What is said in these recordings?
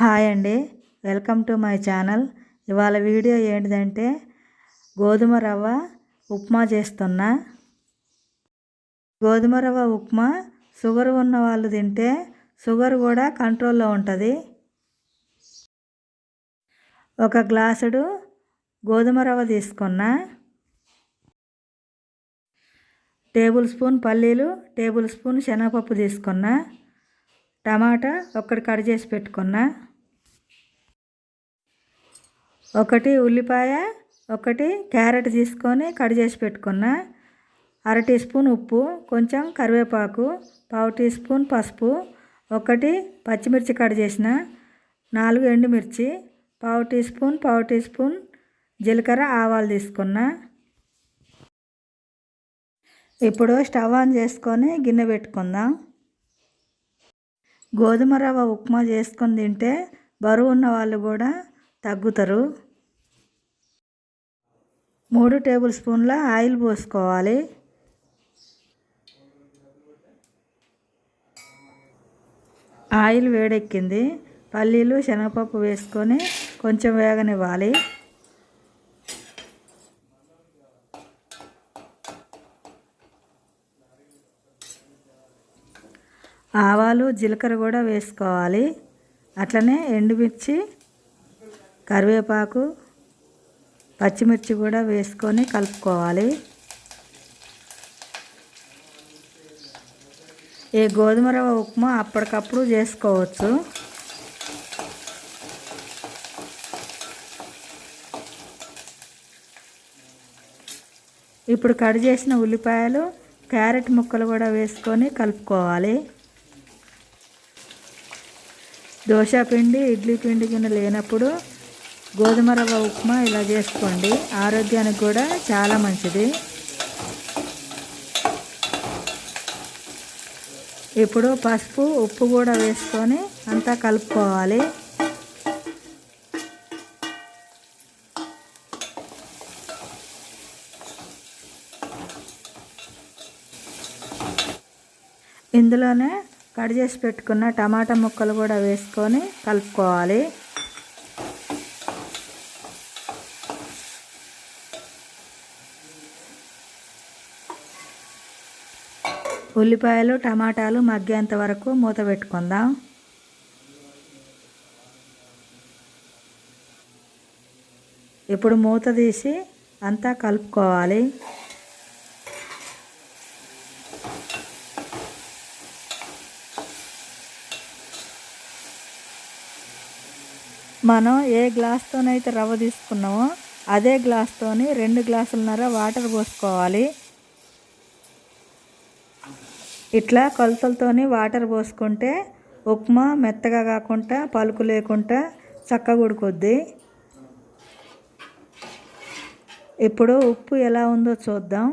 Hi అండి. Welcome to my channel. ఇవాళ video ఏంటిదంటే గోధుమ రవ్వ ఉప్మా చేస్తున్నా. గోధుమ రవ్వ ఉప్మా షుగర్ ఉన్న వాళ్ళు తింటే షుగర్ కూడా కంట్రోల్లో ఉంటుంది. ఒక గ్లాసుడు గోధుమ రవ్వ తీసుకున్నా. టేబుల్ స్పూన్ పల్లీలు టేబుల్ స్పూన్ శనగపప్పు తీసుకున్నా. టమాటా ఒకటి కట్ చేసి పెట్టుకున్నా. ఒకటి ఉల్లిపాయ ఒకటి క్యారెట్ తీసుకొని కట్ చేసి పెట్టుకున్నా. అర టీ స్పూన్ ఉప్పు కొంచెం కరివేపాకు పావు టీ స్పూన్ పసుపు ఒకటి పచ్చిమిర్చి కట్ చేసిన. నాలుగు ఎండుమిర్చి పావు టీ స్పూన్ పావు టీ స్పూన్ జీలకర్ర ఆవాలు తీసుకున్నా. ఇప్పుడు స్టవ్ ఆన్ చేసుకొని గిన్నె పెట్టుకుందాం. గోధుమ రవ్వ ఉప్మా చేసుకొని తింటే బరువు ఉన్న వాళ్ళు కూడా తగ్గుతారు. మూడు టేబుల్ స్పూన్ల ఆయిల్ పోసుకోవాలి. ఆయిల్ వేడెక్కింది. పల్లీలు శనగపప్పు వేసుకొని కొంచెం వేగనివ్వాలి. ఆవాలు జీలకర్ర కూడా వేసుకోవాలి. అట్లనే ఎండుమిర్చి కరివేపాకు పచ్చిమిర్చి కూడా వేసుకొని కలుపుకోవాలి. ఈ గోధుమ రవ్వ ఉప్మా అప్పటికప్పుడు చేసుకోవచ్చు. ఇప్పుడు కట్ చేసిన ఉల్లిపాయలు క్యారెట్ ముక్కలు కూడా వేసుకొని కలుపుకోవాలి. దోశ పిండి ఇడ్లీ పిండి కింద లేనప్పుడు గోధుమ రవ్వ ఉప్మా ఇలా చేసుకోండి. ఆరోగ్యానికి కూడా చాలా మంచిది. ఇప్పుడు పసుపు ఉప్పు కూడా వేసుకొని అంతా కలుపుకోవాలి. ఇందులోనే కట్ చేసి పెట్టుకున్న టమాటా ముక్కలు కూడా వేసుకొని కలుపుకోవాలి. ఉల్లిపాయలు టమాటాలు మగ్గేంత వరకు మూత పెట్టుకుందాం. ఇప్పుడు మూత తీసి అంతా కలుపుకోవాలి. మనం ఏ గ్లాస్తోనైతే రవ్వ తీసుకున్నామో అదే గ్లాస్తోని రెండు గ్లాసులన్నర వాటర్ పోసుకోవాలి. ఇట్లా కొలతలతోని వాటర్ పోసుకుంటే ఉప్మా మెత్తగా కాకుండా పలుకు లేకుండా చక్కగా ఉడుకుద్ది. ఇప్పుడు ఉప్పు ఎలా ఉందో చూద్దాం.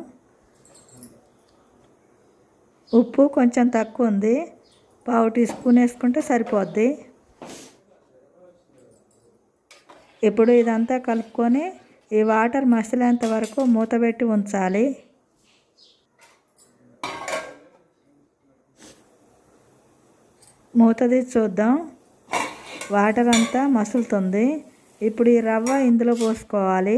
ఉప్పు కొంచెం తక్కువ ఉంది. పావు టీ స్పూన్ వేసుకుంటే సరిపోద్ది. ఇప్పుడు ఇదంతా కలుపుకొని ఈ వాటర్ మసిలేంత వరకు మూతబెట్టి ఉంచాలి. మూతది చూద్దాం. వాటర్ అంతా మసులుతుంది. ఇప్పుడు ఈ రవ్వ ఇందులో పోసుకోవాలి.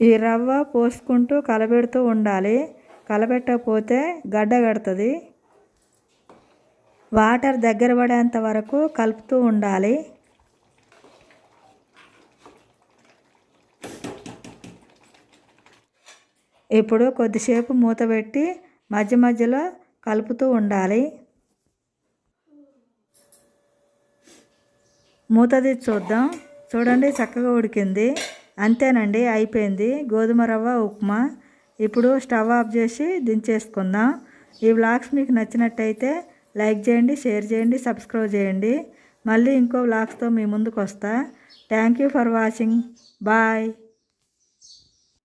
ఈ రవ్వ పోసుకుంటూ కలబెడుతూ ఉండాలి. కలబెట్టకపోతే గడ్డ కడుతుంది. వాటర్ దగ్గర పడేంత వరకు కలుపుతూ ఉండాలి. ఇప్పుడు కొద్దిసేపు మూత పెట్టి మధ్య మధ్యలో కలుపుతూ ఉండాలి. మూతది చూద్దాం. చూడండి చక్కగా ఉడికింది. అంతేనండి అయిపోయింది. గోధుమ రవ్వ ఉప్మా. ఇప్పుడు స్టవ్ ఆఫ్ చేసి దించేసుకుందాం. ఈ వ్లాగ్స్ మీకు నచ్చినట్టయితే లైక్ చేయండి షేర్ చేయండి సబ్స్క్రైబ్ చేయండి. మళ్ళీ ఇంకో వ్లాగ్స్తో మీ ముందుకు వస్తా thank you for watching. Bye.